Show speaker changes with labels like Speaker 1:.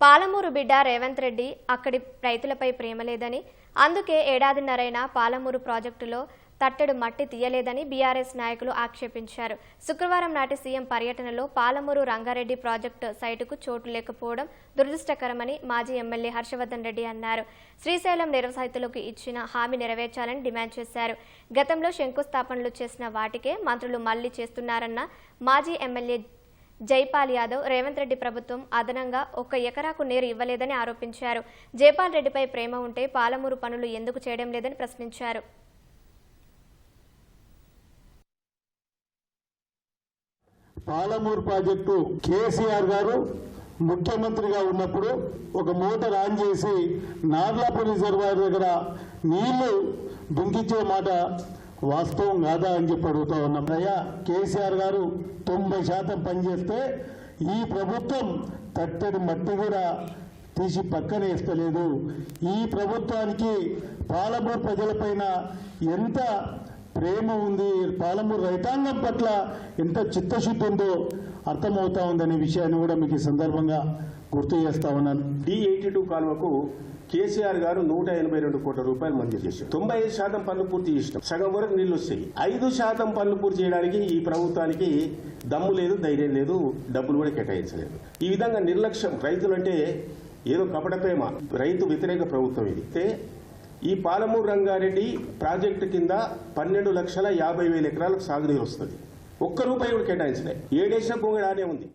Speaker 1: పాలమూరు బిడ్డ రేవంత్ రెడ్డి అక్కడి రైతులపై ప్రేమ లేదని అందుకే ఏడాదిన్నరైనా పాలమూరు ప్రాజెక్టులో తట్టెడు మట్టి తీయలేదని బీఆర్ఎస్ నాయకులు ఆక్షేపించారు. శుక్రవారం నాటి సీఎం పర్యటనలో పాలమూరు రంగారెడ్డి ప్రాజెక్టు సైటుకు చోటు లేకపోవడం దురదృష్టకరమని మాజీ ఎమ్మెల్యే హర్షవర్ధన్ రెడ్డి అన్నారు. శ్రీశైలం నిరవసాయితులకు ఇచ్చిన హామీ నెరవేర్చాలని డిమాండ్ చేశారు. గతంలో శంకుస్థాపనలు చేసిన వాటికే మంత్రులు మళ్ళీ చేస్తున్నారన్న మాజీ ఎమ్మెల్యే జైపాల్ యాదవ్ రేవంత్ రెడ్డి ప్రభుత్వం అదనంగా ఒక ఎకరాకు నీరు ఇవ్వలేదని ఆరోపించారు. జైపాల్ రెడ్డిపై ప్రేమ ఉంటే పాలమూరు పనులు ఎందుకు చేయడం లేదని ప్రశ్నించారు.
Speaker 2: పాలమూరు ప్రాజెక్టు కేసీఆర్ గారు ముఖ్యమంత్రిగా ఉన్నప్పుడు ఒక మోటార్ ఆన్ చేసి నార్లాపూర్ రిజర్వాయర్ దగ్గర నీళ్ళు దుంకించే మాట వాస్తవం కాదా అని చెప్పి అడుగుతా ఉన్నాం. అయ్యా కేసీఆర్ గారు తొంభై శాతం పనిచేస్తే ఈ ప్రభుత్వం తట్టడి మట్టి కూడా తీసి పక్కన వేస్తలేదు ఈ ప్రభుత్వానికి పాలమూరు ప్రజలపైన ఎంత ప్రేమ ఉంది పాలమూరు రైతాంగం పట్ల ఎంత చిత్తశుద్ధి ఉందో అర్థమవుతా ఉందనే విషయాన్ని కూడా మీకు ఈ సందర్భంగా గుర్తు చేస్తా ఉన్నాను.
Speaker 3: డి ఎయిటీ టూ కాలువకు కేసీఆర్ గారు నూట ఎనభై రెండు కోట్ల రూపాయలు మంజూరు చేశారు. తొంభై ఐదు శాతం పనులు పూర్తి చేసినాం. సగం వరకు నీళ్ళు వస్తాయి. ఐదు శాతం పనులు పూర్తి చేయడానికి ఈ ప్రభుత్వానికి దమ్ము లేదు ధైర్యం లేదు డబ్బులు కూడా కేటాయించలేదు. ఈ విధంగా నిర్లక్ష్యం రైతులంటే ఏదో కపట ప్రేమ రైతు వ్యతిరేక ప్రభుత్వం ఇది. అయితే ఈ పాలమూరు రంగారెడ్డి ప్రాజెక్టు కింద పన్నెండు లక్షల యాభై వేల ఎకరాలకు సాగునీరు వస్తుంది. ఒక్క రూపాయి కూడా కేటాయించలే. ఏడేసిన పొంగడానే ఉంది.